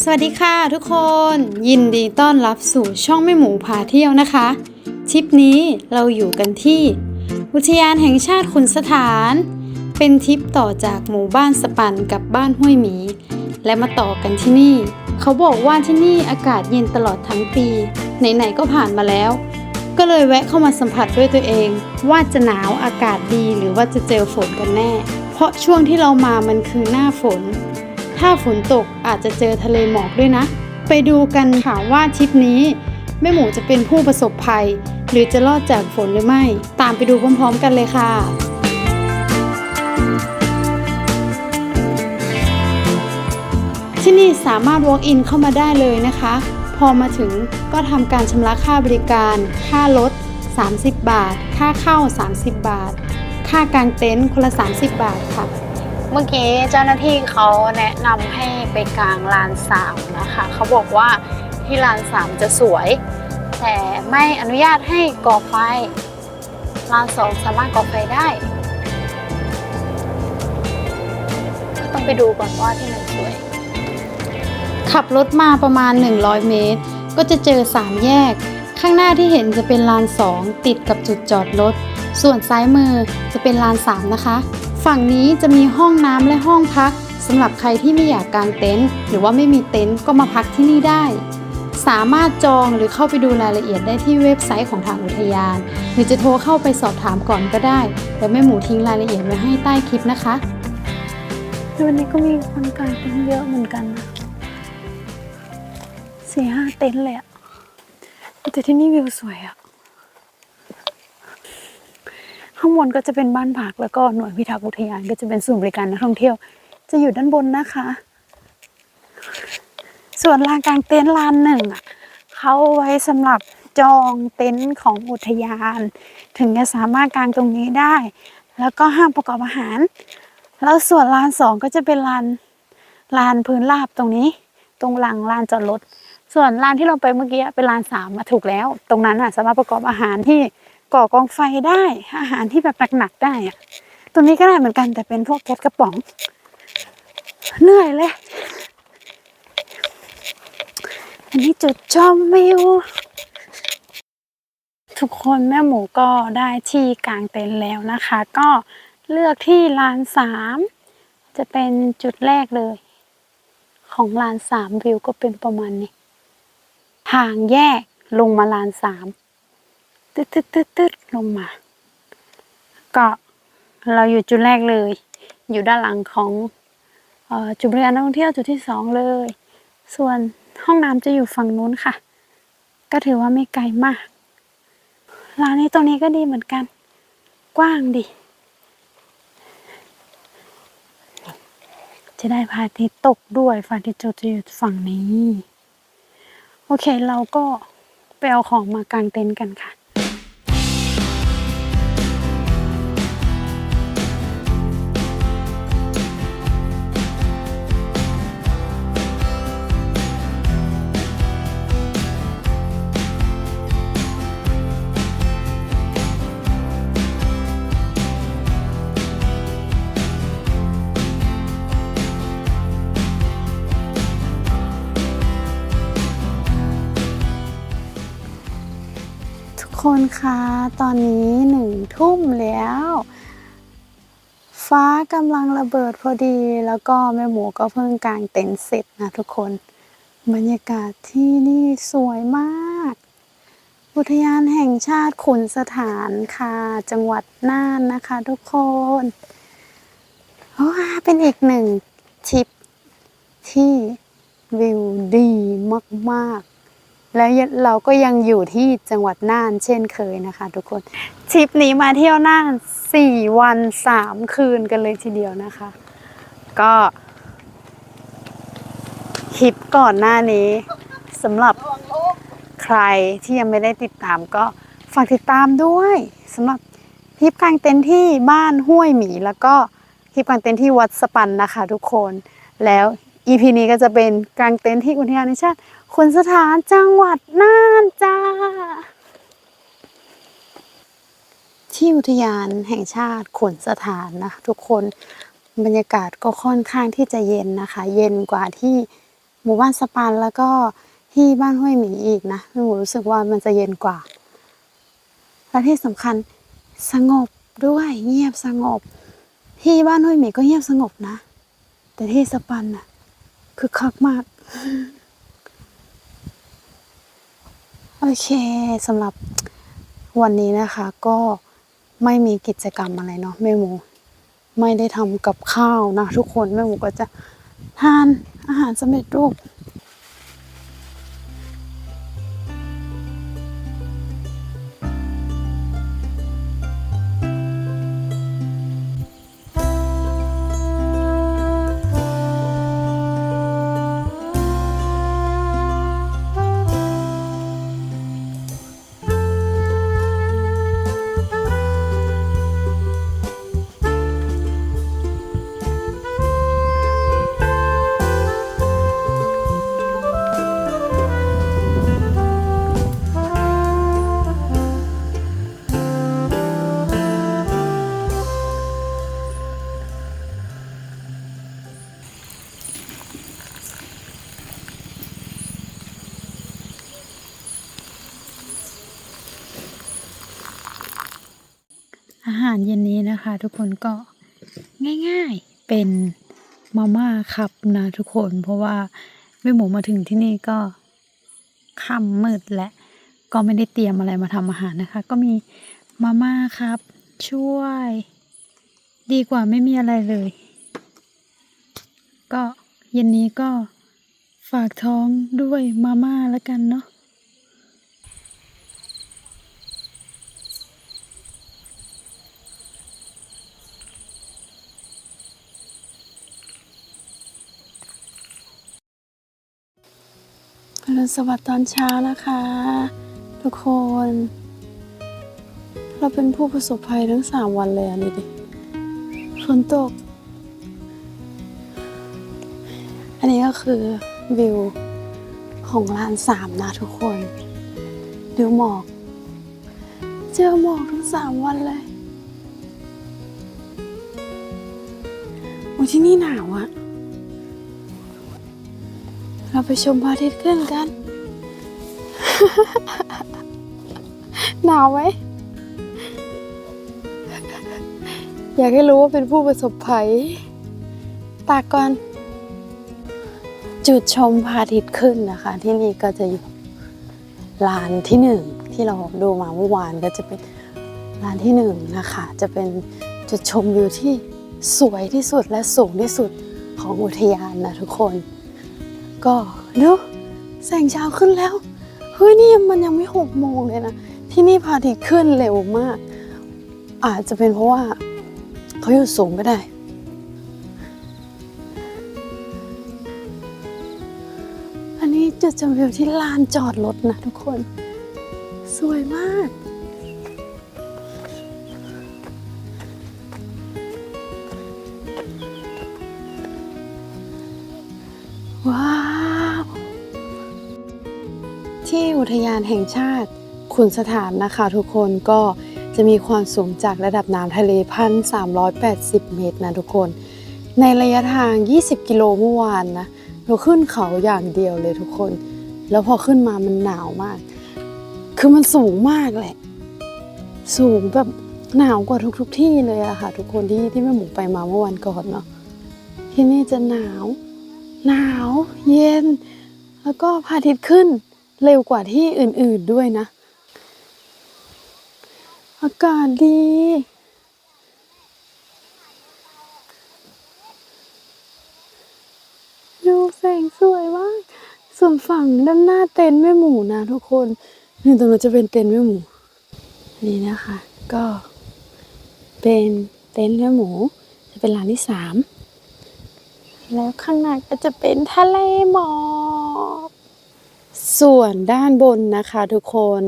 สวัสดีค่ะทุกคน ยินดีต้อนรับสู่ช่องแม่หมูพาเที่ยวนะคะทริปนี้เราอยู่กันที่ อุทยานแห่งชาติขุนสถาน เป็นทริปต่อจากหมู่บ้านสปันกับบ้านห้วยหมี และมาต่อกันที่นี่ เขาบอกว่าที่นี่อากาศเย็นตลอดทั้งปี ไหนๆก็ผ่านมาแล้ว ก็เลยแวะเข้ามาสัมผัสด้วยตัวเอง ว่าจะหนาวอากาศดีหรือว่าจะเจอฝนกันแน่ เพราะช่วงที่เรามามันคือหน้าฝน ถ้าฝนตกอาจจะเจอทะเลหมอกด้วยนะ ไปดูกันค่ะว่าทริปนี้แม่หมูจะเป็นผู้ประสบภัย หรือจะรอดจากฝนหรือไม่ ตามไปดูพร้อมๆกันเลยค่ะที่นี่สามารถ walk in เข้ามาได้เลยนะคะ พอมาถึงก็ทำการชำระค่าบริการ ค่ารถ 30 บาท ค่าเข้า 30 บาท ค่ากางเต็นท์คนละ 30 บาทค่ะ เมื่อกี้เจ้าหน้าที่เขาแนะนำให้ไปกลางลานสามนะคะเขาบอกว่าที่ลานสามจะสวย แต่ไม่อนุญาตให้ก่อไฟลานสองสามารถก่อไฟได้ต้องไปดูก่อนว่าที่ไหนสวย ขับรถมาประมาณ 100 เมตร ก็จะเจอ 3 แยก ข้างหน้าที่เห็นจะเป็นลาน 2 ติดกับจุดจอดรถ ส่วนซ้ายมือจะเป็นลาน 3 นะคะ ฝั่งนี้จะมีห้องน้ำและห้องพักสำหรับใครที่ไม่อยากกางเต็นท์หรือว่าไม่มีเต็นท์ก็มาพักที่นี่ได้ สามารถจองหรือเข้าไปดูรายละเอียดได้ที่เว็บไซต์ของทางอุทยาน หรือจะโทรเข้าไปสอบถามก่อนก็ได้เดี๋ยวแม่หมูทิ้งรายละเอียดไว้ให้ใต้คลิปนะคะวันนี้ก็มีคนกางเต็นท์เยอะเหมือนกันนะสี่ห้าเต็นท์เลยอะแต่ที่นี่วิวสวยอะ ข้างบนก็จะเป็นบ้านพักแล้วก็หน่วยพิทักษ์อุทยานก็จะเป็นศูนย์บริการนักท่องเที่ยว จะอยู่ด้านบนนะคะ ส่วนลานกลางเต็นท์ลานหนึ่งอะเขาไว้สำหรับจองเต็นท์ของอุทยาน ถึงจะสามารถกางตรงนี้ได้ แล้วก็ห้ามประกอบอาหาร แล้วส่วนลานสองก็จะเป็นลานลานพื้นราบตรงนี้ ตรงหลังลานจอดรถส่วนลานที่เราไปเมื่อกี้เป็นลานสามมาถูกแล้ว ตรงนั้นอะสามารถประกอบอาหารที่ ก่อกองไฟได้ อาหารที่แบบหนักๆได้อะตรงนี้ก็ได้เหมือนกันแต่เป็นพวกแก๊สกระป๋องเหนื่อยเลย อันนี้จุดชมวิวทุกคนแม่หมูก็ได้ที่กลางเต็นท์แล้วนะคะ ก็เลือกที่ลานสามจะเป็นจุดแรกเลย ของลานสามวิวก็เป็นประมาณนี้ ทางแยกลงมาลานสาม ตึ๊ดตึ๊ดตึ๊ดตึ๊ดลงมา ก็เราอยู่จุดแรกเลย อยู่ด้านหลังของออจุดบริการนักท่องเที่ยวจุดที่สองเลย ส่วนห้องน้ำจะอยู่ฝั่งนู้นค่ะ ก็ถือว่าไม่ไกลมาก ร้านนี้ตรงนี้ก็ดีเหมือนกัน กว้างดี จะได้พาทิตตกด้วยพาทิตย์จะอยู่ฝั่งนี้ โอเคเราก็ไปเอาของมากางเต็นท์กันค่ะ คนคะ ตอนนี้หนึ่งทุ่มแล้ว ฟ้ากำลังระเบิดพอดี แล้วก็แม่หมูก็เพิ่งกางเต็นท์เสร็จนะทุกคน บรรยากาศที่นี่สวยมาก อุทยานแห่งชาติขุนสถานค่ะ จังหวัดน่านนะคะทุกคนว้าเป็นอีกหนึ่งทริปที่วิวดีมาก ๆ แล้วเราก็ยังอยู่ที่จังหวัดน่านเช่นเคยนะคะทุกคนทริปนี้มาเที่ยวน่านสี่วันสามคืนกันเลยทีเดียวนะคะ ก็คลิปก่อนหน้านี้สำหรับใครที่ยังไม่ได้ติดตามก็ฝากติดตามด้วยสำหรับทริปกลางเต็นท์ที่บ้านห้วยหมี แล้วก็ทริปกลางเต็นท์ที่วัดสปันนะคะทุกคนแล้ว EP นี้ก็จะเป็นกลางเต็นท์ที่อุทยานแห่งชาติขุนสถานจังหวัดน่านจ้า ที่อุทยานแห่งชาติขุนสถานนะทุกคนบรรยากาศก็ค่อนข้างที่จะเย็นนะคะ เย็นกว่าที่หมู่บ้านสปันแล้วก็ที่บ้านห้วยหมีอีกนะม่หมูรู้สึกว่ามันจะเย็นกว่า และที่สำคัญสงบด้วยเงียบสงบ ที่บ้านห้วยหมีก็เงียบสงบนะ แต่ที่สปันน่ะ คือคักมาก โอเคสำหรับวันนี้นะคะก็ไม่มีกิจกรรมอะไรเนาะแม่หมู ไม่ได้ทำกับข้าวนะทุกคนแม่หมูก็จะทานอาหารสำเร็จรูป ทุกคนก็ง่ายๆเป็นมาม่าครับนะทุกคน เพราะว่าแม่หมูมาถึงที่นี่ก็ค่ำมืดและก็ไม่ได้เตรียมอะไรมาทำอาหารนะคะ ก็มีมาม่าครับ ช่วย ดีกว่าไม่มีอะไรเลย ก็เย็นนี้ก็ฝากท้องด้วยมาม่าแล้วกันเนาะ อ รุสวัสดิ์ตอนเช้านะคะ ทุกคน เราเป็นผู้ประสบภัยทั้งสามวันเลยอะนี่ดิฝนตก อันนี้ก็คือวิวของลานสามนะทุกคนดูหมอก เจอหมอกทั้งสามวันเลยโอ้ที่นี่หนาวอะ เราไปชมพระอาทิตย์ขึ้นกัน หนาวไหม อยากให้รู้ว่าเป็นผู้ประสบภัย ตากก่อน จุดชมพระอาทิตย์ขึ้นนะคะ ที่นี่ก็จะอยู่ลานที่หนึ่งที่เราดูมาเมื่อวานก็จะเป็นลานที่หนึ่งนะคะ จะเป็นจุดชมวิวที่สวยที่สุดและสูงที่สุดของอุทยานนะทุกคน ก็เนอะแสงเช้าขึ้นแล้ว เฮ้ยนี่มันยังไม่หกโมงเลยนะ ที่นี่พระอาทิตย์ขึ้นเร็วมาก อาจจะเป็นเพราะว่าเขาอยู่สูงก็ได้ อันนี้จุดชมวิวที่ลานจอดรถนะทุกคน สวยมาก ทยานแห่งชาติขุนสถานนะคะทุกคนก็จะมีความสูงจากระดับน้ำทะเลพันสามเมตรนะทุกคน ในระยะทาง 20 กิโลเมื่อวานนะเราขึ้นเขาอย่างเดียวเลยทุกคน แล้วพอขึ้นมามันหนาวมาก คือมันสูงมากแหละ สูงแบบหนาวกว่าทุกๆทที่เลยอะค่ะ ทุกคนที่ที่แม่หมูไปมาเมื่อวันก่อนเนาะที่นี่จะหนาว หนาว เย็น แล้วก็พระอาทิตย์ขึ้น เร็วกว่าที่อื่นๆด้วยนะ อากาศดี ดูแสงสวยมากส่วนฝั่งด้านหน้าเต็นท์แม่หมูนะทุกคนนี่ตรงนู้นจะเป็นเต็นท์แม่หมู นี่นะคะ ก็เป็นเต็นท์แม่หมู จะเป็นร้านที่สามแล้วข้างในก็จะเป็นทะเลหมอก ส่วนด้านบนนะคะ ทุกคน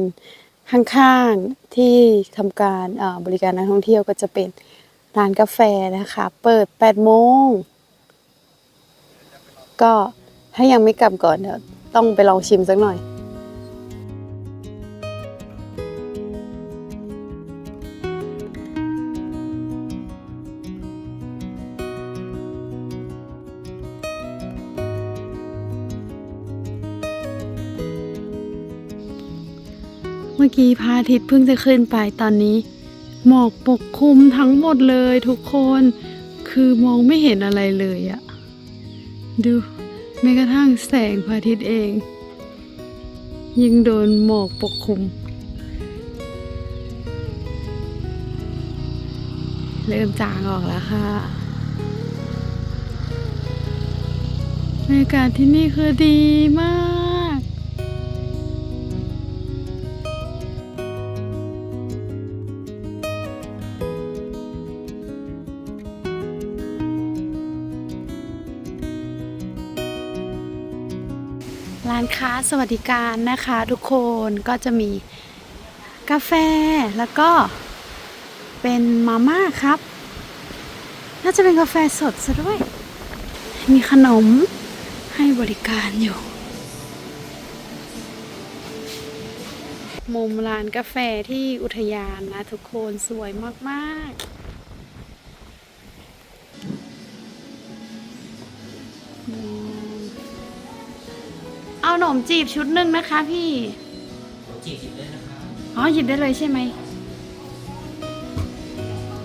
ข้างๆที่ทำการบริการนักท่องเที่ยวก็จะเป็นร้านกาแฟนะคะ เปิด8โมงก็ถ้ายังไม่กลับก่อนเดี๋ยวต้องไปลองชิมสักหน่อย มื่อกี้พระอาทิตย์เพิ่งจะขึ้นไปตอนนี้ หมอกปกคลุมทั้งหมดเลยทุกคน คือมองไม่เห็นอะไรเลยอะดูแม้กระทั่งแสงพระอาทิตย์เอง ยิ่งโดนหมอกปกคลุม เริ่มจางออกแล้วค่ะบรรยากาศที่นี่คือดีมาก ร้านค้าสวัสดิการนะคะทุกคนก็จะมีกาแฟแล้วก็เป็นมาม่าครับ น่าจะเป็นกาแฟสดซะด้วย มีขนมให้บริการอยู่ มุมร้านกาแฟที่อุทยานนะทุกคนสวยมากๆอืม เอาหนมจีบชุดหนึ่งนะคะพี่ จีบหยิบได้นะครับอ๋อหยิบได้เลยใช่ไหม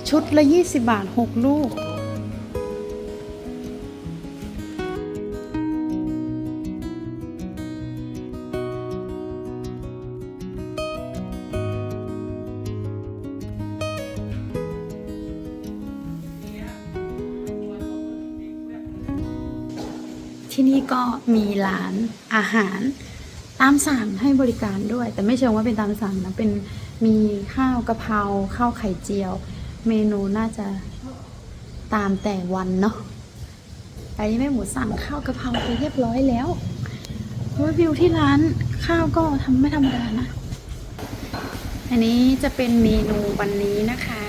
ชุดละ 20 บาท 6 ลูก ที่นี่ก็มีร้านอาหาร ตามสั่งให้บริการด้วย แต่ไม่เชิงว่าเป็นตามสั่งนะเป็นมีข้าวกะเพราข้าวไข่เจียว เมนูน่าจะตามแต่วันเนาะอันนี้แม่หมูสั่งข้าวกะเพราไปเรียบร้อยแล้วเพราะวิวที่ร้านข้าวก็ทำไม่ธรรมดานะ อันนี้จะเป็นเมนูวันนี้นะคะ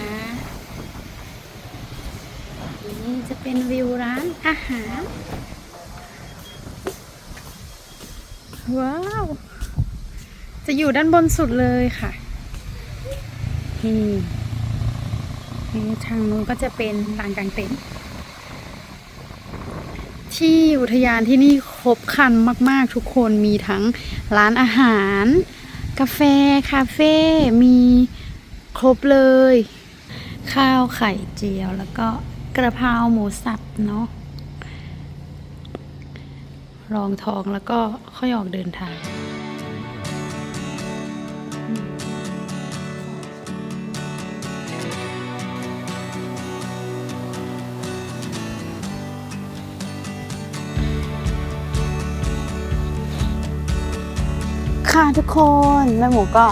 นนี้จะเป็นวิวร้านอาหาร ว้าว จะอยู่ด้านบนสุดเลยค่ะนี่นี่ทางนู้นก็จะเป็นลานกลางเต็นท์ที่อุทยานที่นี่ครบคันมาก ๆ ทุกคนมีทั้งร้านอาหาร กาแฟ คาเฟ่ มีครบเลย ข้าวไข่เจียวแล้วก็กระเพราหมูสับเนาะ รองท้องแล้วก็ค่อยออกเดินทางค่ะทุกคนแม่หมูก็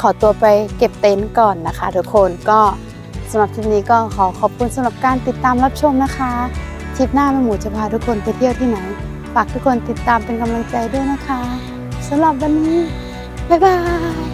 ขอตัวไปเก็บเต็นท์ก่อนนะคะ ทุกคนก็สำหรับทริปนี้ก็ขอขอบคุณสำหรับการติดตามรับชมนะคะทริปหน้าแม่หมูจะพาทุกคนไปเที่ยวที่ไหน ฝากทุกคนติดตามเป็นกำลังใจด้วยนะคะสำหรับวันนี้ บ๊ายบาย